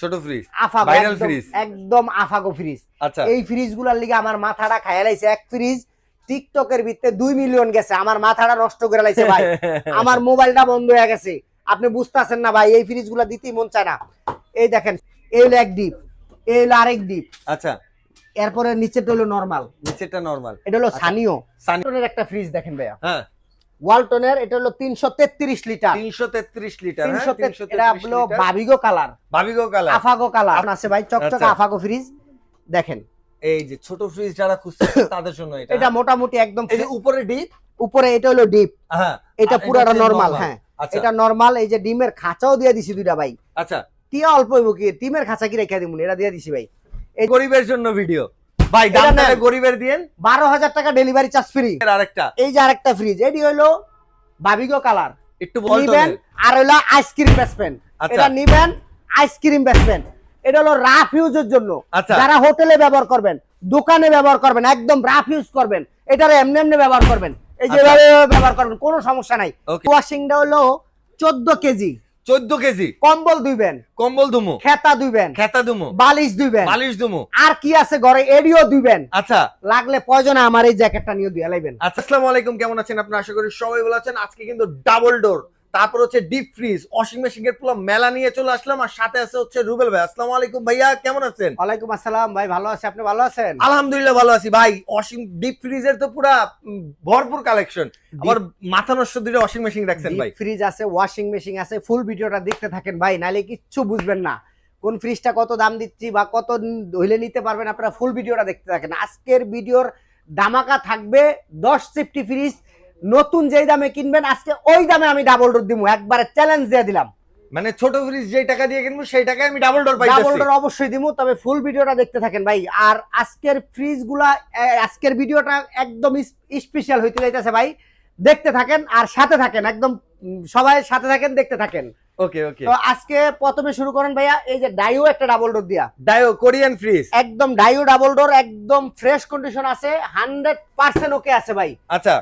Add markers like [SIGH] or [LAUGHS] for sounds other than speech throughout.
ছোট ফ্রিজ। আফা viral fridge. একদম আফাগো ফ্রিজ। আচ্ছা। এই ফ্রিজ লিগে আমার মাথাটা খাইয়া এক ফ্রিজ। টিকটকের ভিতরে দুই মিলিয়ন গেছে। আমার মাথাটা নষ্ট করে লাইছে ভাই। [LAUGHS] আমার মোবাইলটা বন্ধ হয়ে গেছে। আপনি বুঝতেছেন না ভাই এই ফ্রিজগুলা দিতেই মন চায় না। এই দেখেন এই হলো এক ডিপ এই হলো আরেক ডিপ। আচ্ছা। এরপরে নিচেটা হলো নর্মাল নিচেরটা নরমাল এটা হলো সানিও। সানি- একটা ফ্রিজ দেখেন ভাইয়া। হ্যাঁ। ওয়ালটনের এটা হলো তিনশো তেত্রিশ লিটার। তিনশো তেত্রিশ লিটার হ্যাঁ? এটা হলো বাবিগো কালার। ভাবিগো কালার। আফাগো কালার। আছে ভাই চকচকে আচ্ছা। আফাগো ফ্রিজ। দেখেন। এই যে ছোট ফ্রিজ যারা খুঁজছে তাদের [COUGHS] জন্য এটা। এটা মোটামুটি একদম উপরে ডিপ? উপরে এটা হলো ডিপ। হ্যাঁ। এটা পুরাটা নরমাল হ্যাঁ। আচ্ছা। এটা নরমাল এই যে ডিমের খাঁচাও দিয়ে দিছি দুইটা ভাই। আচ্ছা। টিয়া অল্প হইব কি? ডিমের খাঁচা কি রেখে দিমুন এটা দিয়ে দিছি ভাই। এই গরিবের জন্য ভিডিও ভাই এটা দাম নেন। তাহলে গরিবের দিয়েন। বারো হাজার টাকা ডেলিভারি চার্জ ফ্রি এর আরেকটা। এই যে আরেকটা ফ্রিজ এটি হইল বাবিগো কালার একটু নিবেন বলবেন আর হইল আইসক্রিম আচ্ছা। এটা নিবেন আইসক্রিম বেসবেন এটা হলো রাফ ইউজের জন্য। আচ্ছা। যারা হোটেলে ব্যবহার করবেন দোকানে ব্যবহার করবেন একদম রাফ ইউজ করবেন এটারে এমনি এমনি ব্যবহার করবেন। এই যে আচ্ছা। ব্যবহার করবেন কোনো সমস্যা নাই. ওয়াশিংটা হলো চোদ্দ কেজি। চোদ্দ কেজি? কম্বল দুইবেন। কম্বল দুমু? খেতা দুইবেন। খেতা দুমু? বালিশ দুইবেন। বালিশ দুমু? আর কি আছে ঘরে? এডিও দুইবেন। আচ্ছা। লাগলে প্রয়োজনে আমার এই জ্যাকেটটা নিয়ে দিয়ে লাইবেন আচ্ছা আসসালামু আলাইকুম। কেমন আছেন আপনারা? আশা করি সবাই ভালো আছেন। আজকে কিন্তু ডাবল ডোর তারপর হচ্ছে ডিপ ফ্রিজ ওয়াশিং মেশিন এর পুরো মেলা নিয়ে চলে আসলাম আর সাথে আছে হচ্ছে রুবেল ভাই। আসসালামু আলাইকুম ভাইয়া কেমন আছেন? ওয়ালাইকুম আসসালাম ভাই ভালো আছে আপনি ভালো আছেন? আলহামদুলিল্লাহ ভালো আছি ভাই। ওয়াশিং ডিপ ফ্রিজের তো পুরো ভরপুর কালেকশন আমার মাথা নষ্ট দুটো ওয়াশিং মেশিন রাখছেন ভাই। ফ্রিজ আছে ওয়াশিং মেশিন আছে ফুল ভিডিওটা দেখতে থাকেন ভাই নালে কিচ্ছু বুঝবেন না। কোন ফ্রিজটা কত দাম দিচ্ছি বা কত হইলে নিতে পারবেন আপনারা ফুল ভিডিওটা দেখতে থাকেন। আজকের ভিডিওর দামাকা থাকবে দশ সেফটি ফ্রিজ নতুন যেই দামে কিনবেন আজকে ওই দামে আমি ডাবল ডোর দিব একবারে চ্যালেঞ্জ দিয়ে দিলাম। মানে ছোট ফ্রিজ যেই টাকা দিয়ে কিনবো সেই টাকায় আমি ডাবল ডোর ডাবল ডোর অবশ্যই দিব তবে ফুল ভিডিওটা দেখতে থাকেন ভাই। আর আজকের ফ্রিজগুলা আজকের ভিডিওটা একদম স্পেশাল হইতে যাইতেছে ভাই। দেখতে থাকেন আর সাথে থাকেন একদম সবাই সাথে থাকেন দেখতে থাকেন। ওকে ওকে। তো আজকে প্রথমে শুরু করেন ভাইয়া এই যে ডাইও একটা ডাবল ডোর দিয়া। ডায়ো কোরিয়ান ফ্রিজ একদম ডাইও ডাবল ডোর একদম ফ্রেশ কন্ডিশন আছে হান্ড্রেড পার্সেন্ট ওকে আছে ভাই। আচ্ছা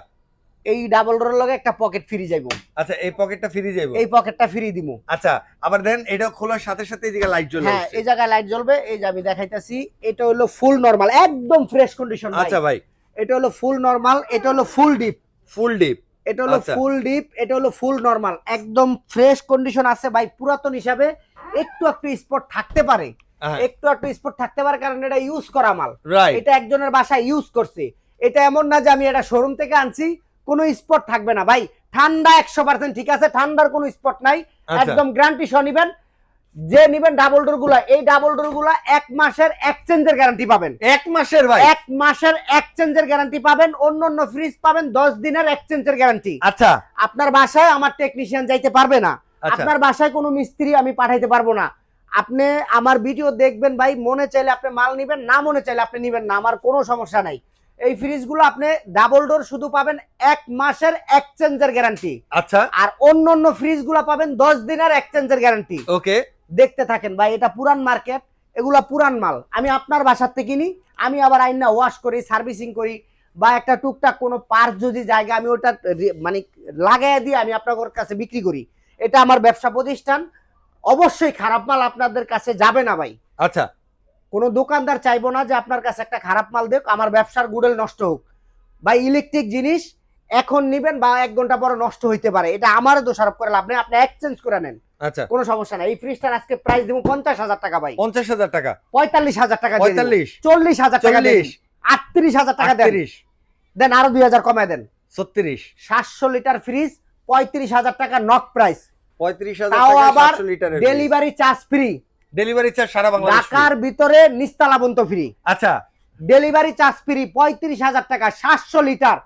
এই ডাবল ডোরের লগে একটা পকেট ফ্রি যাইবো। আচ্ছা এই পকেটটা ফ্রি যাইবো? এই পকেটটা ফ্রি দিব আচ্ছা আবার দেন এটা খোলার সাথে সাথে এই জায়গায় লাইট জ্বলবে হ্যাঁ এই জায়গায় লাইট জ্বলবে এই যে আমি দেখাইতাছি এটা হলো ফুল নরমাল একদম ফ্রেশ কন্ডিশন আচ্ছা ভাই। এটা হলো ফুল নরমাল এটা হলো ফুল ডিপ ফুল ডিপ এটা হলো আচ্ছা। ফুল ডিপ এটা হলো ফুল নরমাল একদম ফ্রেশ কন্ডিশন আছে ভাই পুরাতন হিসাবে। একটু একটু স্পট থাকতে পারে। একটু একটু স্পট থাকতে পারে কারণ এটা ইউজ করা মাল। এটা একজনের বাসায় ইউজ করছে। এটা এমন না যে আমি এটা শোরুম থেকে আনছি কোনো স্পট থাকবে না। ভাই ঠান্ডা একশো পার্সেন্ট ঠিক আছে? ঠান্ডার কোনো স্পট নাই। আচ্ছা। একদম গ্যারান্টি সহ নিবেন। যে নিবেন ডাবল ডোরগুলা এই ডাবল ডোরগুলা এক মাসের এক্সচেঞ্জের গ্যারান্টি পাবেন। এক মাসের ভাই? এক মাসের এক্সচেঞ্জের গ্যারান্টি পাবেন। অন্য অন্য ফ্রিজ পাবেন দশ দিনের এক্সচেঞ্জের গ্যারান্টি আচ্ছা। আপনার বাসায় আমার টেকনিশিয়ান যাইতে পারবে না। আচ্ছা। আপনার বাসায় কোনো মিস্ত্রি আমি পাঠাইতে পারব না। আপনি আমার ভিডিও দেখবেন ভাই মনে চাইলে আপনি মাল নিবেন না মনে চাইলে আপনি নিবেন না। আমার কোনো সমস্যা নাই। এই ফ্রিজগুলো আপনি ডাবল ডোর শুধু পাবেন এক মাসের এক্সচেঞ্জের গ্যারান্টি আচ্ছা। আর অন্য অন্য ফ্রিজগুলো পাবেন দশ দিনের এক্সচেঞ্জের গ্যারান্টি ওকে। দেখতে থাকেন ভাই এটা পুরান মার্কেট এগুলা পুরান মাল। আমি আপনার বাসার থেকে কিনি আমি আবার আইনা ওয়াশ করি সার্ভিসিং করি বা একটা টুকটাক কোনো পার্ট যদি জায়গা আমি ওটা মানে লাগাই দিয়ে আমি আপনাদের কাছে বিক্রি করি এটা আমার ব্যবসা প্রতিষ্ঠান। অবশ্যই খারাপ মাল আপনাদের কাছে যাবে না ভাই। আচ্ছা। কোনো দোকানদার চাইব না যে আপনার কাছে একটা খারাপ মাল দেখ আমার ব্যবসার গুডেল নষ্ট হোক। বা ইলেকট্রিক জিনিস এখন নিবেন বা এক ঘণ্টা পরে নষ্ট হইতে পারে। এটা আমার দোষারোপ করে লাভ নেই আপনি এক্সচেঞ্জ করে নেন। আচ্ছা। কোনো সমস্যা নাই। এই ফ্রিজটার আজকে প্রাইস দিব পঞ্চাশ হাজার টাকা ভাই। পঞ্চাশ হাজার টাকা। পঁয়তাল্লিশ হাজার টাকা পঁয়তাল্লিশ। চল্লিশ হাজার টাকা আটত্রিশ হাজার টাকা দেন। দেন আরও দুই হাজার কমায় দেন। ছত্রিশ। সাতশো লিটার ফ্রিজ পঁয়ত্রিশ হাজার টাকা নক প্রাইস পঁয়ত্রিশ হাজার delivery charge free delivery charge সারা বাংলাদেশ ঢাকার ভিতরে নিস্তালাবন্ত ফ্রি আচ্ছা। ডেলিভারি চার্জ ফ্রি পঁয়ত্রিশ হাজার টাকা সাতশো লিটার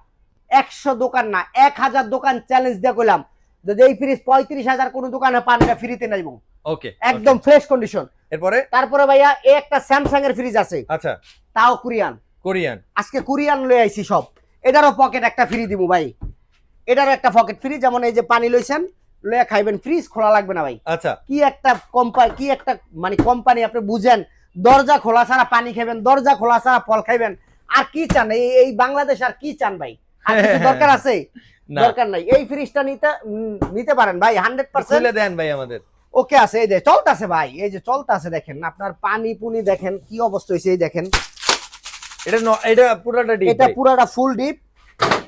একশো দোকান না এক হাজার দোকান চ্যালেঞ্জ দিয়ে করলাম যদি এই ফ্রিজ পঁয়ত্রিশ হাজার কোনো দোকানে পান না ফ্রিতে নাইব ওকে একদম ফ্রেশ কন্ডিশন এরপরে? তারপরে ভাইয়া এই একটা স্যামসাং এর ফ্রিজ আছে। আচ্ছা। তাও কোরিয়ান কোরিয়ান আজকে কোরিয়ান লয়ে আইছি সব। এটারও পকেট একটা ফ্রি দিব ভাই। এটারও একটা পকেট ফ্রি যেমন এই যে পানি লইছেন লয়ে খাইবেন ফ্রিজ খোলা লাগবে না ভাই। আচ্ছা। কি একটা কোম্পানি কি একটা মানে কোম্পানি আপনি বুঝেন দরজা খোলা ছাড়া পানি খাবেন দরজা খোলা ছাড়া ফল খাইবেন আর কি চান? এই বাংলাদেশ আর কি চান ভাই? আর কিছু [LAUGHS] দরকার আছে? দরকার নাই। এই ফ্রিজটা নিতে নিতে পারেন ভাই হান্ড্রেড পার্সেন্ট খুলে দেন ভাই আমাদের। ওকে আছে এই যে চলতেছে ভাই এই যে চলতেছে দেখেন আপনার পানি পুনি দেখেন কি অবস্থা হয়েছে এই দেখেন। এটা এটা পুরাটা ডিপ এটা পুরাটা ফুল ডিপ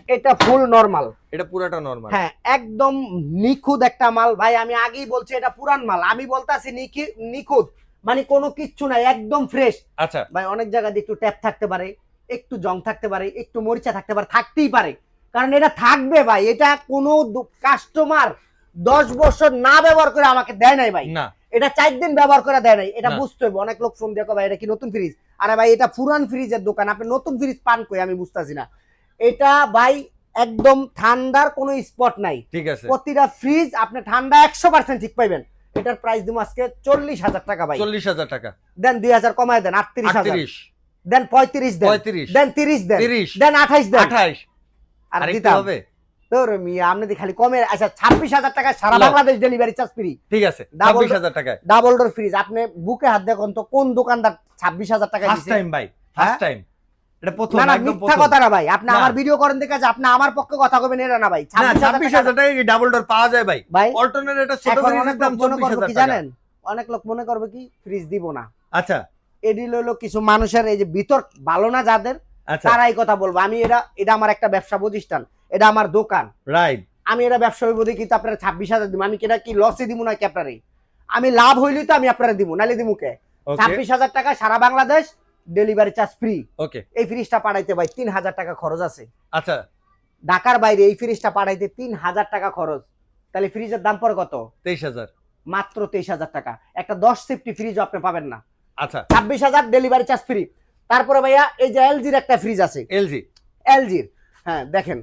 এটা ফুল নরমাল এটা পুরাটা নরমাল হ্যাঁ একদম নিখুঁত একটা মাল। ভাই আমি আগেই বলছি এটা পুরান মাল। আমি বলতাছি নিখি- নিখুঁত। মানে কোনো কিচ্ছু নাই একদম ফ্রেশ আচ্ছা। ভাই অনেক জায়গায় একটু ট্যাপ থাকতে পারে একটু জং থাকতে পারে একটু মরিচা থাকতে পারে থাকতেই পারে। কারণ এটা থাকবে ভাই এটা কোনো কাস্টমার দশ বছর না ব্যবহার করে আমাকে দেয় নাই ভাই। না। এটা চার দিন ব্যবহার করে দেয় নাই। এটা। বুঝতে হবে অনেক লোক ফোন দেখো ভাই এটা কি নতুন ফ্রিজ আরে ভাই এটা পুরান ফ্রিজের দোকান। আপনি নতুন ফ্রিজ পান কই? আমি বুঝতাছি না। এটা ভাই একদম ঠান্ডার কোনো স্পট নাই। ঠিক আছে। প্রতিটা ফ্রিজ আপনি ঠান্ডা একশো পার্সেন্ট ঠিক পাইবেন। এটার প্রাইস দিব আজকে চল্লিশ হাজার টাকা ভাই। চল্লিশ হাজার টাকা। দেন দুই হাজার কমায় দেন আটত্রিশ হাজার। দেন পঁয়ত্রিশ দেন। পঁয়ত্রিশ। দেন তিরিশ দেন। তিরিশ। দেন আঠাইশ দেন। আঠাইশ। আর দিতাম। হবে। তোর মিয়া আপনি খালি কমে আচ্ছা ছাব্বিশ হাজার টাকা সারা বাংলাদেশ ডেলিভারি চার্জ ফ্রি ঠিক আছে Double ছাব্বিশ door- হাজার টাকায়। ডাবল ডোর ফ্রিজ আপনি বুকে হাত দেখুন তো কোন দোকানদার ছাব্বিশ হাজার টাকা ফার্স্ট টাইম ভাই। ফার্স্ট টাইম এটা প্রথম না না মিথ্যা কথা না ভাই। আপনি আমার ভিডিও করেন দেখে যে আপনি আমার পক্ষে কথা কবেন এটা না ভাই। না ছাব্বিশ ছাব্বিশ হাজার হাজার টাকা কি ডাবল ডোর পাওয়া যায় ভাই? ভাই অল্টারনেট এটা ছোট ফ্রিজের দাম লোক মনে চব্বিশ করবে হাজার কি জানেন? অনেক লোক মনে করবে কি ফ্রিজ দিব না। আচ্ছা। এডি হলো কিছু মানুষের এই যে ভিতর ভালো না যাদের আচ্ছা। তারা এই কথা বলব। আমি এটা এটা আমার একটা ব্যবসা প্রতিষ্ঠান এটা আমার দোকান। রাইট আমি এটা ব্যবসা হইব দেখি তো আপনারা ছাব্বিশ হাজার দিব। আমি কি এটা কি লসে দিব নাকি আপনারে আমি লাভ হইলেই তো আমি আপনারা দিব নালে দিব কে? ছাব্বিশ হাজার টাকা সারা Bangladesh delivery charge free okay এই ফ্রিজটা পাঠাইতে ভাই তিন হাজার টাকা খরচ আছে। আচ্ছা। ঢাকার বাইরে এই ফ্রিজটা পাঠাইতে তিন হাজার টাকা খরচ। তাহলে ফ্রিজের দাম পড়ে কত? তেইশ হাজার মাত্র তেইশ হাজার টাকা। একটা দশ সেফটি ফ্রিজ আপনি পাবেন না। আচ্ছা। ছাব্বিশ হাজার ডেলিভারি চার্জ ফ্রি তারপরে ভাইয়া এই যে এলজির একটা ফ্রিজ আছে। এলজি। এলজির। হ্যাঁ দেখেন।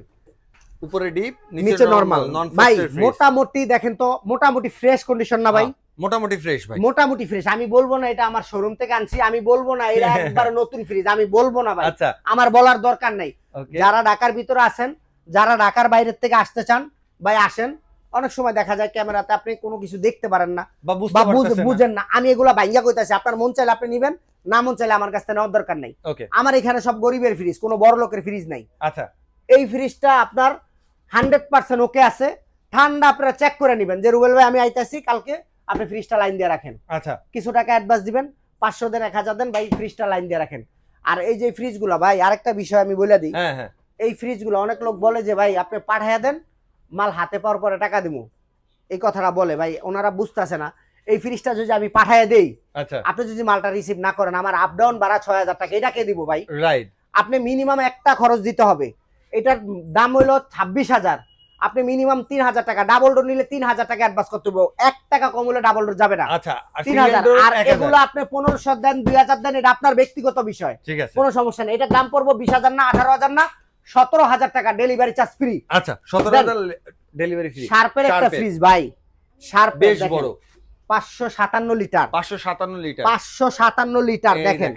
উপরে ডিপ নিচে নরমাল ভাই মোটামুটি দেখেন তো মোটামুটি ফ্রেশ কন্ডিশন না ভাই। মোটামুটি ফ্রেশ ভাই। মোটামুটি ফ্রেশ আমি বলব না এটা আমার শোরুম থেকে আনছি আমি বলব না এটা [LAUGHS] একবার নতুন ফ্রিজ আমি বলব না ভাই। আচ্ছা। আমার বলার দরকার নাই। যারা ঢাকার ভিতরে আছেন যারা ঢাকার বাইরের থেকে আসতে চান ভাই আসেন। অনেক সময় দেখা যায় ক্যামেরাতে আপনি কোনো কিছু দেখতে পারেন না বা বুঝেন না। আমি এগুলা বাইঙ্গা কইতাছি। আপনার মন চাইলে আপনি নিবেন না মন চাইলে আমার কাছ থেকে নেওয়ার দরকার নাই। আমার এখানে সব গরিবের ফ্রিজ কোনো বড় লোকের ফ্রিজ নাই। আচ্ছা। এই ফ্রিজটা আপনার হান্ড্রেড পার্সেন্ট ওকে আছে। ঠান্ডা আপনারা চেক করে নেবেন যে রুবেল ভাই আমি আইতাছি কালকে আপনি ফ্রিজটা লাইন দিয়ে রাখেন। আচ্ছা। কিছু টাকা অ্যাডভান্স দিবেন পাঁচশো দেন এক হাজার দেন ভাই ফ্রিজটা লাইন দিয়ে রাখেন। আর এই যে ফ্রিজগুলো ভাই আরেকটা বিষয় আমি বলে দিই। হ্যাঁ হ্যাঁ। এই ফ্রিজগুলো অনেক লোক বলে যে ভাই আপনি পাঠাইয়া দেন মাল হাতে পাওয়ার পরে টাকা দিব এই কথাটা বলে ভাই ওনারা বুঝতেছে না। এই ফ্রিজটা যদি আমি পাঠাইয়া দেই আচ্ছা। আপনি যদি মালটা রিসিভ না করেন আমার আপ ডাউন ভাড়া ছয় হাজার টাকা এটা কে দিব ভাই। রাইট আপনি মিনিমাম একটা খরচ দিতে হবে। এটার দাম হলো ছাব্বিশ হাজার। আপনি মিনিমাম তিন হাজার টাকা ডাবল ডোর নিলে তিন হাজার টাকা অ্যাডভান্স করতে হবে। এক টাকা কম হলে ডাবল ডোর যাবে না। আচ্ছা আর তিন হাজার। আর এগুলো আপনি পনেরোশো দেন দুই হাজার দেন এটা আপনার ব্যক্তিগত বিষয়। ঠিক আছে। কোনো সমস্যা নেই। এটার দাম পড়ব বিশ হাজার না আঠারো হাজার না সতেরো হাজার টাকা ডেলিভারি চার্জ ফ্রি আচ্ছা সতেরো হাজার ডেলিভারি ফ্রি শার্পের একটা ফ্রিজ ভাই। শার্প বেশ বড়। পাঁচশো সাতান্ন লিটার। পাঁচশো সাতান্ন লিটার। পাঁচশো সাতান্ন লিটার দেখেন।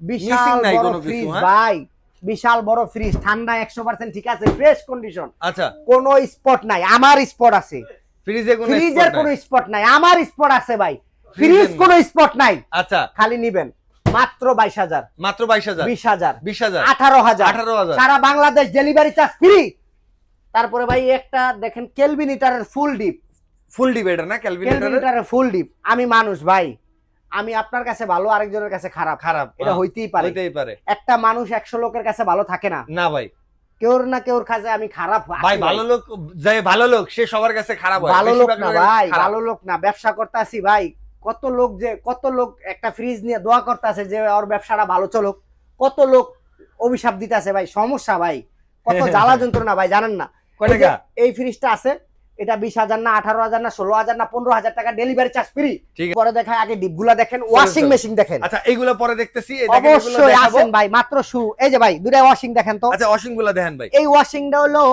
বিশাল বড় ফ্রিজ হ্যাঁ? ভাই। বিশাল বড় ফ্রিজ ঠান্ডা একশো পার্সেন্ট ঠিক আছে ফ্রেশ কন্ডিশন আচ্ছা। কোনো স্পট নাই আমার স্পট আছে। ফ্রিজে কোনো ফ্রিজের কোনো স্পট নাই আমার স্পট আছে ভাই। ফ্রিজ। কোনো স্পট নাই। আচ্ছা। খালি নিবেন মাত্র বাইশ হাজার। মাত্র বাইশ হাজার? বিশ হাজার। বিশ হাজার? আঠারো হাজার। আঠারো হাজার। সারা বাংলাদেশ ডেলিভারি চার্জ ফ্রি তারপরে ভাই একটা দেখেন কেলভিনিটারের ফুল ডিপ ফুল ডিবেটার না ক্যালভিনেটর কেলভিনিটারের ফুল ডিপ আমি মানুষ ভাই। আমি আপনার কাছে ভালো আরেকজনের কাছে খারাপ। খারাপ এটা হইতেই পারে। হইতেই পারে। একটা মানুষ একশো লোকের কাছে ভালো থাকে না। না ভাই। কেউর না কেউর কাছে আমি খারাপ ভাই ভালো লোক যে ভালো লোক সে সবার কাছে খারাপ হয়। ভালো লোক না ভাই ভালো লোক না ব্যবসা করতে আসি ভাই। কত লোক যে কত লোক একটা ফ্রিজ নিয়ে দোয়া করতে আছে যে ওর ব্যবসাটা ভালো চলুক। কত লোক অভিশাপ দিতে আছে ভাই সমস্যা ভাই। কত [LAUGHS] জ্বালা যন্ত্রণা ভাই জানেন না? এই ফ্রিজটা আছে এটা বিশ হাজার না আঠারো হাজার না ষোলো হাজার না পনেরো হাজার টাকা ডেলিভারি চার্জ ফ্রি পরে দেখায় আগে ডিপগুলা দেখেন ওয়াশিং মেশিন দেখেন। আচ্ছা এইগুলো পরে দেখতেছি অবশ্যই আসেন ভাই মাত্র শু এই যে ভাই দুটা ওয়াশিং দেখেন তো। আচ্ছা ওয়াশিংগুলো দেখেন ভাই। এই ওয়াশিংটা হলো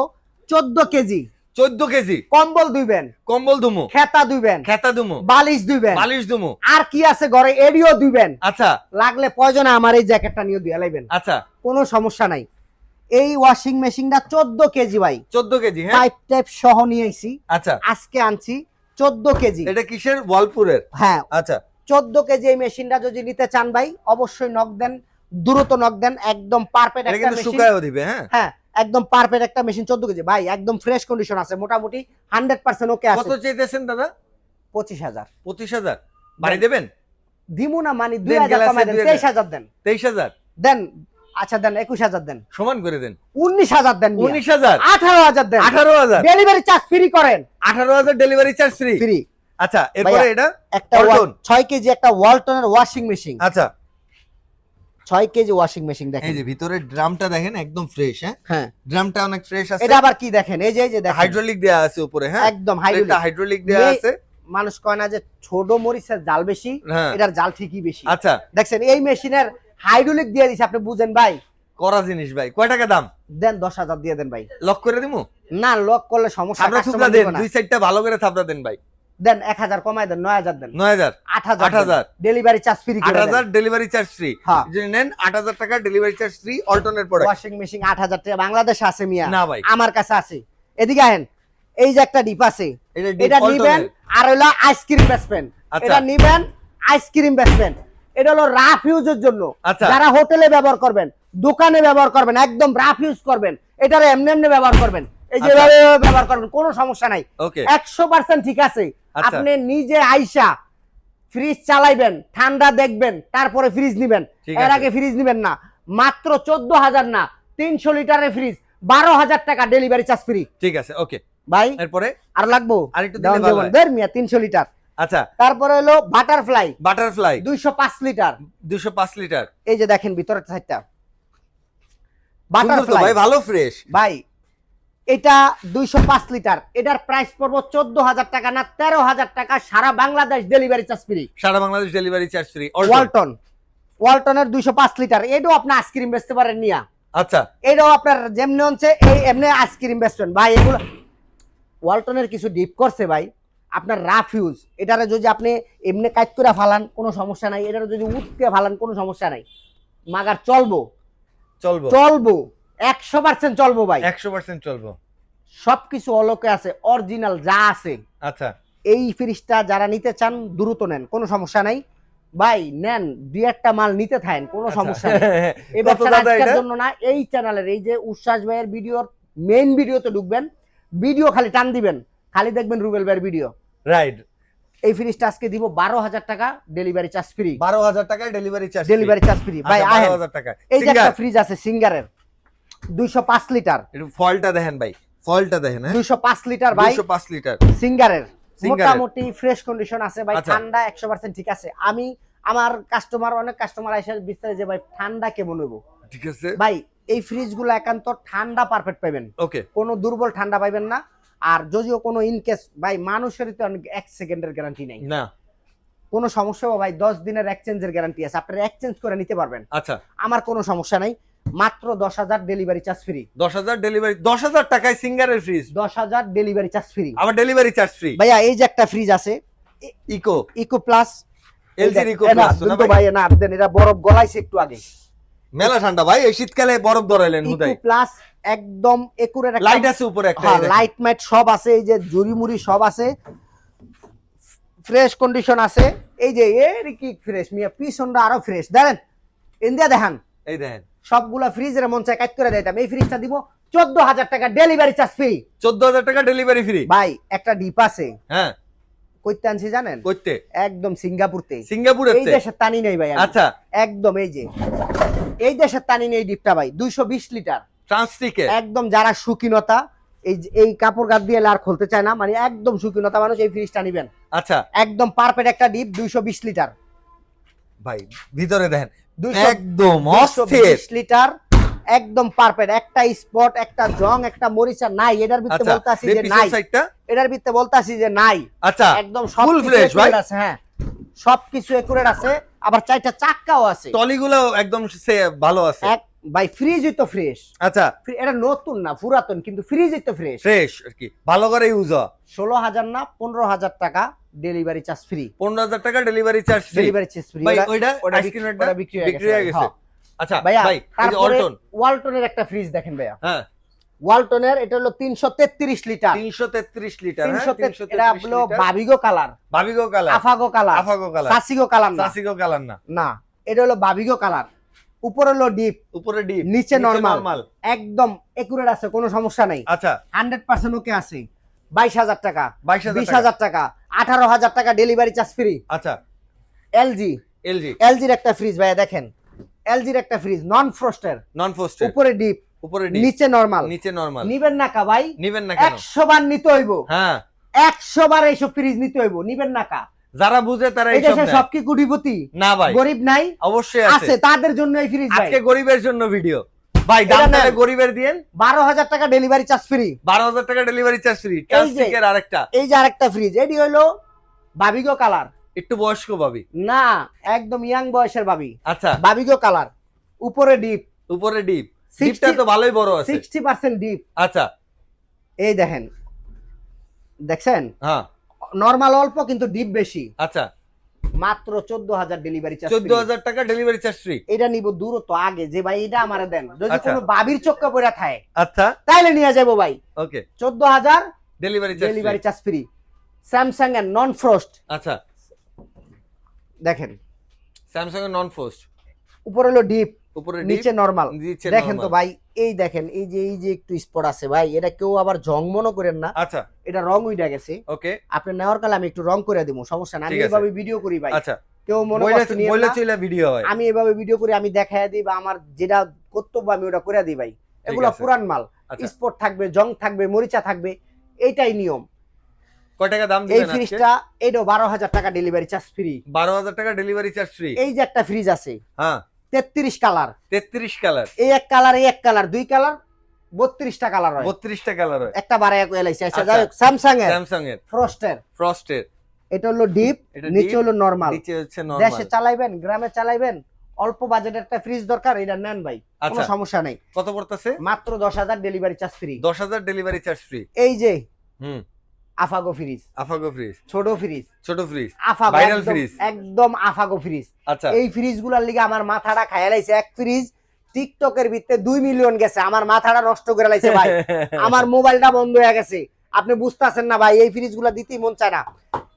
চোদ্দ কেজি। চোদ্দ কেজি। কম্বল দুইবেন। কম্বল দুমু। খেতা দুইবেন। খেতা দুমু। বালিশ দুইবেন। বালিশ দুমু। আর কি আছে ঘরে? এডিও দুইবেন। আচ্ছা। লাগলে প্রয়োজনে আমার এই জ্যাকেটটা নিয়ে দিয়ে লাইবেন। আচ্ছা। কোনো সমস্যা নাই। এই ওয়াশিং মেশিনটা চোদ্দ কেজি ভাই। চোদ্দ কেজি হ্যাঁ? পাইপ টাইপ সহ নিয়ে আইছি। আচ্ছা। আজকে আনছি চোদ্দ কেজি। এটা কিসের? ওয়ালপুরের হ্যাঁ। আচ্ছা। চোদ্দ কেজি এই মেশিনটা যদি নিতে চান ভাই অবশ্যই নক দেন দ্রুত নক দেন একদম পারফেক্ট একটা মেশিন শুকায়ও দিবে হ্যাঁ? হ্যাঁ একদম পারফেক্ট একটা মেশিন চোদ্দ কেজি। ভাই একদম ফ্রেশ কন্ডিশন আছে মোটামুটি হান্ড্রেড পার্সেন্ট ওকে আছে। কত চাইতেছেন দাদা? পঁচিশ হাজার। পঁচিশ হাজার। বাড়ি দেবেন? দিমু না মানি দুই হাজার কমাই দেন দুই তেইশ হাজার দেন। তেইশ হাজার? দেন আচ্ছা দেন একুশ হাজার দেন। সমান করে দেন। উনিশ হাজার দেন উনিশ হাজার? আঠারো হাজার দেন। আঠারো হাজার? ডেলিভারি চার্জ ফ্রি করেন। আঠারো হাজার ডেলিভারি চার্জ ফ্রি ফ্রি আচ্ছা এরপরে এটা? একটা ওয়ালটন। ছয় কেজি একটা ওয়ালটনের ওয়াশিং মেশিন আচ্ছা। ছয় কেজি ওয়াশিং মেশিন এই যে ভিতরে ড্রামটা দেখেন একদম ফ্রেশ হ্যাঁ? হ্যাঁ। ড্রামটা অনেক ফ্রেশ আছে। এটা আবার কি দেখেন? এই যে এই যে দেখেন। হাইড্রোলিক দেয়া আছে উপরে হ্যাঁ? একদম হাইড্রোলিক হাইড্রোলিক দেয়া আছে। মানুষ কয় না যে ছোট মরিচের জাল বেশি হ্যাঁ। এটার জাল ঠিকই বেশি। আচ্ছা। দেখছেন এই মেশিনের হাইড্রোলিক দিয়ে দিছে আপনি বুঝেন ভাই। করা জিনিস ভাই। কয় টাকা দাম? দেন দশ হাজার দিয়ে দেন ভাই। লক করে দিমু? না লক করলে সমস্যা থুপড়া দেন দুই সাইডটা ভালো করে থাপড়া দেন ভাই। দেন এক হাজার কমায় দেন নয় হাজার দেন। নয় হাজার? আট হাজার আট হাজার। ডেলিভারি চার্জ ফ্রি আট হাজার ডেলিভারি চার্জ ফ্রি যদি নেন আট হাজার টাকা ডেলিভারি চার্জ ফ্রি অল্টনের প্রোডাক্ট ওয়াশিং মেশিন আট হাজার টাকা। বাংলাদেশে আছে মিয়া। না ভাই। আমার কাছে আছে। এদিকে আহেন। এই যে একটা ডিপ আছে। এটা নিবেন আর হলো আইসক্রিম আচ্ছা। এটা নিবেন আইসক্রিম বেচবেন এটা হলো রাফ ইউজের জন্য। আচ্ছা। যারা হোটেলে ব্যবহার করবেন দোকানে ব্যবহার করবেন একদম রাফ ইউজ করবেন এটারে এমনি এমনি ব্যবহার করবেন। এই যে আচ্ছা। ব্যবহার করবেন কোনো সমস্যা নাই। একশো পার্সেন্ট ঠিক আছে। আচ্ছা। আপনি নিজে আইসা ফ্রিজ চালাইবেন ঠান্ডা দেখবেন তারপরে ফ্রিজ নিবেন। এর আগে ফ্রিজ নিবেন না। মাত্র চোদ্দ হাজার না তিনশো লিটারের ফ্রিজ বারো হাজার টাকা ডেলিভারি চার্জ ফ্রি ঠিক আছে ওকে। ভাই এরপরে? আর লাগবো? আর একটু। দের মিয়া তিনশো লিটার। আচ্ছা। তারপরে হলো বাটারফ্লাই বাটারফ্লাই দুইশো পাঁচ লিটার। দুশো পাঁচ লিটার। এই যে দেখেন ভিতরের সাইডটা বাটারফ্লাই ভাই ভালো ফ্রেশ ভাই এটা দুইশো পাঁচ লিটার। এটার প্রাইস পড়ব চোদ্দ হাজার টাকা না তেরো হাজার টাকা সারা বাংলাদেশ ডেলিভারি চার্জ ফ্রি সারা Bangladesh delivery charge free Walton ওয়ালটনের দুইশো পাঁচ লিটার। এটাও আপনি আইসক্রিম বেচতে পারেন নিয়া। আচ্ছা। এটাও আপনার যেমনি হচ্ছে এই এমনি আইসক্রিম বেচবেন। ভাই এগুলো ওয়ালটনের কিছু ডিপ করছে ভাই। আপনার রাফ ইউজ এটারে যদি আপনি এমনি কাজ করে ফালান কোনো সমস্যা নাই। এটারে যদি উঠতে ফালান কোনো সমস্যা নাই। মাগার চলবো। চলবো। চলবো। একশো পার্সেন্ট চলবো ভাই। একশো পার্সেন্ট চলবো। সবকিছু অলোকে আছে অরিজিনাল যা আছে। আচ্ছা। এই ফ্রিজটা যারা নিতে চান দ্রুত নেন কোনো সমস্যা নাই। ভাই নেন দুই একটা মাল নিতে থাকেন কোনো আচ্ছা। সমস্যা নেই। [LAUGHS] এই আজকের জন্য না এই চ্যানেলের এই যে উচ্ছ্বাস ভাইয়ের ভিডিওর মেইন ভিডিওতে ঢুকবেন। ভিডিও খালি টান দিবেন। খালি দেখবেন রুবেল ভাইয়ের ভিডিও রাইট এই ফ্রিজটা আজকে দিব বারো হাজার টাকা ডেলিভারি চার্জ ফ্রি বারো হাজার টাকায় delivery charge delivery charge free ভাই বারো হাজার টাকা। এই যে একটা ফ্রিজ আছে সিঙ্গারের দুইশো পাঁচ লিটার। ফলটা দেখেন ভাই ফলটা দেখেন হ্যাঁ? দুইশো পাঁচ লিটার ভাই। দুশো পাঁচ লিটার। সিঙ্গারের। মোটামুটি ফ্রেশ কন্ডিশন আছে ভাই আচ্ছা। ঠান্ডা একশো পার্সেন্ট ঠিক আছে। আমি আমার কাস্টমার অনেক কাস্টমার এসে বিস্তারিত যে ভাই ঠান্ডা কেমন হইব? ঠিক আছে। ভাই এই ফ্রিজগুলো একান্ত ঠান্ডা পারফেক্ট পাবেন ওকে কোনো দুর্বল ঠান্ডা পাইবেন না। আর যদিও কোনো ইনকেস ভাই মানুষের তো এক সেকেন্ডের গ্যারান্টি নেই। না। কোনো সমস্যা ভাই দশ দিনের এক্সচেঞ্জের গ্যারান্টি আছে। আপনারা এক্সচেঞ্জ করে নিতে পারবেন। আচ্ছা। আমার কোনো সমস্যা নাই। মাত্র দশ হাজার ডেলিভারি চার্জ ফ্রি দশ হাজার ডেলিভারি দশ হাজার টাকায় সিঙ্গারের ফ্রিজ দশ হাজার ডেলিভারি চার্জ ফ্রি আবার ডেলিভারি চার্জ ফ্রি ভাইয়া এই যে একটা ফ্রিজ আছে ইকো ইকো প্লাস এলজির ইকো প্লাস না দুটো ভাই? না দেন এটা বরফ গলাইছে একটু আগে। মেলা ঠান্ডা ভাই এই শীতকালে বরফ ধরাইলেন হুদাই। প্লাস একদম একুরের লাইট আছে উপরে একটা হ্যাঁ লাইট মাইট সব আছে এই যে জুরি মুড়ি সব আছে। ফ্রেশ কন্ডিশন আছে। এই যে এর কি ফ্রেশ মিয়া পিছনটা আরও ফ্রেশ দেখেন ইন্ডিয়া দেখান। এই দেখেন। সবগুলা ফ্রিজের মন চায় কাজ করে দিতাম এই ফ্রিজটা দিব চোদ্দ হাজার টাকা ডেলিভারি চার্জ ফ্রি চোদ্দ হাজার টাকা ডেলিভারি ফ্রি ভাই একটা ডিপ আছে। হ্যাঁ। কইতে আনছি জানেন? করতে একদম সিঙ্গাপুরতে। সিঙ্গাপুরের এই দেশের টানি নেই ভাই আচ্ছা। একদম এই যে। এই দেশের টানি নেই ডিপটা ভাই। দুইশো বিশ লিটার। ট্রান্সটিকে একদম যারা সুকিনতা এই এই কাপড় গাছ দিয়ে আর খুলতে চায় না মানে একদম সুকিনতা মানুষ এই ফ্রিজটা নিবেন। আচ্ছা। একদম পারফেক্ট একটা ডিপ দুইশো বিশ লিটার। ভাই ভিতরে দেখেন একদম অস্থির। লিটার একদম পারফেক্ট একটা স্পট একটা জং একটা মরিচা নাই। এটার ভিতরে আচ্ছা বলতাছি যে নাই। এটার ভিতরে বলতাছি যে নাই। আচ্ছা একদম কিছু fresh, ভাই। আছে হ্যাঁ। সবকিছু একুরেট আছে আবার চারটা চাক্কাও আছে। টলিগুলো একদম ভালো আছে। ভাই ফ্রিজই তো ফ্রেশ আচ্ছা। এটা নতুন না পুরাতন কিন্তু ফ্রিজই তো ফ্রেশ ফ্রেশ আর কি। ভালো করে ইউজ হয় ষোলো হাজার না পনেরো হাজার টাকা ডেলিভারি চার্জ ফ্রি পনেরো হাজার টাকা delivery charge free delivery charge free ভাই ওইটা ওটা বিক্রি হয়ে গেছে হ্যাঁ। আচ্ছা ভাইয়া ভাই এই যে তারপরে ওয়ালটনের একটা ফ্রিজ দেখেন ভাইয়া। হ্যাঁ। ওয়ালটনের এটা হলো তিনশো তেত্রিশ লিটার তিনশো তেত্রিশ লিটার তিনশো তিনশো এটা হলো বাবিগো কালার বাবিগো কালার আফাগো কালার আফাগো কালার সাসিগো কালার না। সাসিগো কালার না। না এটা হলো বাবিগো কালার উপরে হলো ডিপ উপরে ডিপ নিচে নরমাল একদম একুরেট আছে কোনো সমস্যা নাই। আচ্ছা। হান্ড্রেড পার্সেন্ট ওকে আছে। বাইশ হাজার টাকা বাইশ হাজার বিশ টাকা। হাজার টাকা আঠারো হাজার টাকা ডেলিভারি চার্জ ফ্রি আচ্ছা। এলজি এলজি এলজির একটা ফ্রিজ ভাইয়া দেখেন। এলজির একটা ফ্রিজ নন ফ্রস্টের নন ফোস্টেড উপরে ডিপ উপরে ডিপ নিচে নরমাল নিচে নরমাল নিবেন না কা ভাই? নিবেন না কেন? একশো বার নিতে হইব। হ্যাঁ। একশো বার এইসব ফ্রিজ নিতে হইব নিবেন না কা। যারা বুঝে তারা এই দেশে সব কি কুটিপতি? না ভাই। গরিব নাই? অবশ্যই আছে। তাদের জন্য এই ফ্রিজ ভাই। আজকে গরিবের জন্য ভিডিও ভাই দাম। তাহলে গরিবের দিয়েন। বারো হাজার টাকা ডেলিভারি চার্জ ফ্রি বারো হাজার টাকা ডেলিভারি চার্জ ফ্রি যে- আরেকটা। এই যে আরেকটা ফ্রিজ এটি হইল বাবিগো কালার। একটু বয়স্ক ভাবি। না একদম ইয়াং বয়সের বাবি আচ্ছা। বাবিগো কালার। উপরে ডিপ উপরে ডিপ 60 ডিপটা তো ভালোই বড় আছে। সিক্সটি পার্সেন্ট ডিপ আচ্ছা। এই দেখেন। দেখছেন? হ্যাঁ। নর্মাল অল্প কিন্তু ডিপ বেশি। আচ্ছা। মাত্র চোদ্দ হাজার ডেলিভারি চার্জ চোদ্দ হাজার টাকা ডেলিভারি চার্জ ফ্রি এটা নিব দূরত্ব আগে যে ভাই এটা আমার দেন। যদি আচ্ছা। কোনো বাবির চক্কা পড়া থাকে আচ্ছা। তাইলে নিয়ে যাব ভাই। ওকে চোদ্দ হাজার delivery delivery charge free Samsung এর নন ফ্রস্ট আচ্ছা। দেখেন। স্যামসাং এর নন ফোস্ট উপরে হলো ডিপ উপরে নিচে নরমাল দেখেন তো ভাই এই দেখেন এই যে এই যে একটু স্পট আছে ভাই এটা কেউ আবার জং মনে করেন না। আচ্ছা। এটা রং উইডা গেছে। ওকে। আপনি নেওয়ার কালে আমি একটু রং করে দিব সমস্যা না আমি। এভাবে ভিডিও করি ভাই। আচ্ছা। কেউ মনে কষ্ট নিয়ে চলে ভিডিও হয়। আমি এভাবে ভিডিও করে আমি দেখায় দিই বা আমার যেটা কর্তব্য আমি ওটা করে দিই ভাই। এগুলো। পুরান মাল। আচ্ছা। স্পট থাকবে জং থাকবে মরিচা থাকবে এইটাই নিয়ম। কয় টাকা দাম এই ফ্রিজটা এটাও বারো হাজার টাকা ডেলিভারি চার্জ ফ্রি বারো হাজার টাকা ডেলিভারি চার্জ ফ্রি এই যে একটা ফ্রিজ আছে। হ্যাঁ। তেত্রিশ কালার। তেত্রিশ কালার। এই এক কালার এই এক কালার দুই কালার বত্রিশটা কালার হয়। বত্রিশটা কালার হয়। একটা বারে এক এলাইছে। আচ্ছা আচ্ছা। যাই হোক স্যামসাং এর। স্যামসাং এর। ফ্রস্টের ফ্রস্টের এটা হলো ডিপ নিচে হলো নরমাল নিচে হচ্ছে দেশে চালাইবেন গ্রামে চালাইবেন অল্প বাজেটের একটা ফ্রিজ দরকার এটা নেন ভাই। কোনো আচ্ছা। সমস্যা নেই। কত পড়তেছে? মাত্র দশ হাজার ডেলিভারি চার্জ ফ্রি দশ হাজার ডেলিভারি চার্জ ফ্রি এই যে হুম। আফাগো ফ্রিজ। আফাগো ফ্রিজ। ছোট ফ্রিজ। ছোট ফ্রিজ। আফা Viral একদম- আফাগো ফ্রিজ। আচ্ছা। এই ফ্রিজগুলার লিগে আমার মাথাটা লাইছে এক ফ্রিজ। টিকটকের ভিতরে দুই মিলিয়ন গেছে। আমার মাথাটা নষ্ট করে লাইছে ভাই। [LAUGHS] আমার মোবাইলটা বন্ধ হয়ে গেছে। আপনি বুঝতেছেন না ভাই এই ফ্রিজগুলা দিতেই মন চায় না।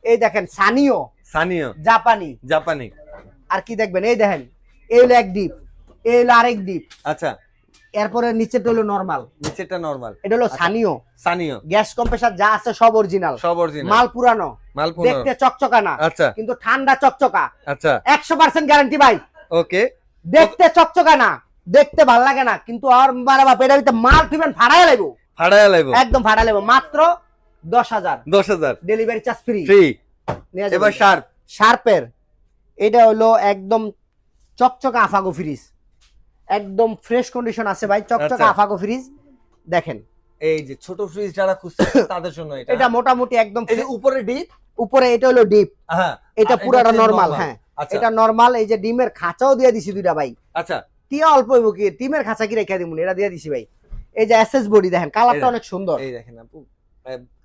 এই দেখেন সানিও। সানিও। জাপানি। জাপানি। আর কি দেখবেন? এই দেখেন এই হলো এক ডিপ এই হলো আরেক ডিপ। আচ্ছা। এরপরে নিচেটা হলো নরমাল নিচেরটা নরমাল এটা হলো সানিও সানিও গ্যাস কম্প্রেসার যা আছে সব অরিজিনাল সব অরিজিনাল মাল পুরানো। মাল পনেরো দেখতে চকচকা না। আচ্ছা। কিন্তু ঠান্ডা চকচকা। আচ্ছা। একশো পার্সেন্ট গ্যারান্টি ভাই। ওকে। দেখতে চকচকা না। দেখতে ভালো লাগে না। কিন্তু আর বারে বাপ এটার ভিতরে মাল তুইবেন ফাড়াই লাগবো ভাড়ায় লাগবো একদম ফাড়া লাগবো মাত্র দশ হাজার। দশ হাজার। ডেলিভারি চার্জ ফ্রি ফ্রি এবার শার্প শার্পের এটা হলো একদম চকচকা আফাগো ফ্রিজ একদম ফ্রেশ কন্ডিশন আছে ভাই। চকচকা আচ্ছা। আফাগো ফ্রিজ দেখেন। এই যে ছোট ফ্রিজ যারা খুঁজছে [LAUGHS] তাদের জন্য এটা। এটা মোটামুটি একদম এই যে উপরে ডিপ? উপরে এটা হলো ডিপ। হ্যাঁ। এটা পুরাটা নরমাল হ্যাঁ। আচ্ছা। এটা নরমাল এই যে ডিমের খাঁচাও দিয়ে দিছি দুইটা ভাই। আচ্ছা। টিয়া অল্প হইব কি? ডিমের খাঁচা কি রেখে দিমুন? এটা দিয়ে দিছি ভাই। এই যে এসএস বডি দেখেন কালারটা অনেক সুন্দর। এই দেখেন আপু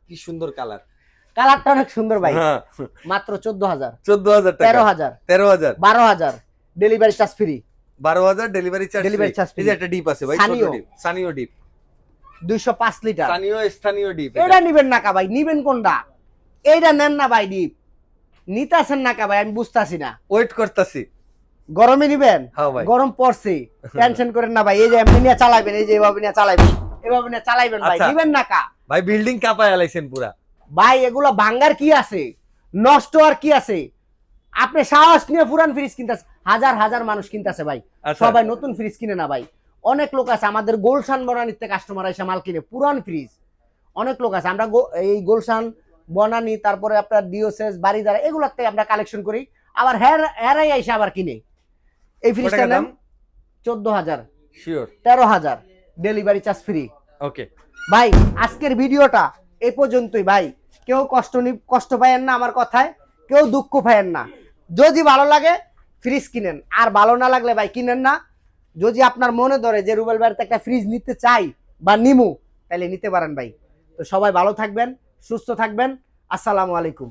কি সুন্দর কালার কালারটা অনেক সুন্দর ভাই। হ্যাঁ। মাত্র চোদ্দ হাজার। চোদ্দ হাজার তেরো টাকা হাজার। তেরো হাজার। বারো হাজার। ডেলিভারি চার্জ ফ্রি বারো হাজার ডেলিভারি চার্জ এই যে একটা ডিপ আছে ভাই সানিও। ডিপ সানিও ডিপ দুইশো পাঁচ লিটার স্থানীয় স্থানীয় ডিপ এটা। নিবেন না কা ভাই নিবেন কোনটা? এইটা নেন না ভাই ডিপ নিতাছেন না কা ভাই আমি বুঝতাছি না। ওয়েট করতেছি। গরমে নিবেন? হ্যাঁ ভাই। গরম পড়ছে। টেনশন করেন না ভাই এই যে এমনি নিয়ে চালাবেন এই যে এভাবে নিয়ে চালাবেন এভাবে নিয়ে চালাইবেন ভাই আচ্ছা। নিবেন না কা। ভাই বিল্ডিং কাপায় আলাইছেন পুরা। ভাই এগুলো ভাঙ্গার কি আছে? নষ্ট আর কি আছে? আপনি সাহস নিয়ে পুরান ফ্রিজ কিনতেছে হাজার হাজার মানুষ কিনতেছে ভাই। আচ্ছা। সবাই নতুন ফ্রিজ কিনে না ভাই। অনেক লোক আছে আমাদের গোলশান বনানিতে কাস্টমার এসে মাল কিনে। পুরান ফ্রিজ অনেক লোক আছে আমরা এই গোলশান বনানি তারপরে আপনার ডিওসেস বাড়িদারা এগুলোর থেকে আমরা কালেকশন করি। আবার হের হেরাই এসে আবার কিনে। এই ফ্রিজটার নাম? চোদ্দ হাজার। শিওর তেরো হাজার। ডেলিভারি চার্জ ফ্রি ওকে ভাই আজকের ভিডিওটা এ পর্যন্তই ভাই। কেউ কষ্ট নি কষ্ট পায়েন না আমার কথায় কেউ দুঃখ পায়েন না। যদি ভালো লাগে ফ্রিজ কিনেন। আর ভালো না লাগলে ভাই কিনেন না। যদি আপনার মনে ধরে যে রুবেল বাড়িতে একটা ফ্রিজ নিতে চাই বা নিমু তাহলে নিতে পারেন ভাই। তো সবাই ভালো থাকবেন, সুস্থ থাকবেন। আসসালামু আলাইকুম।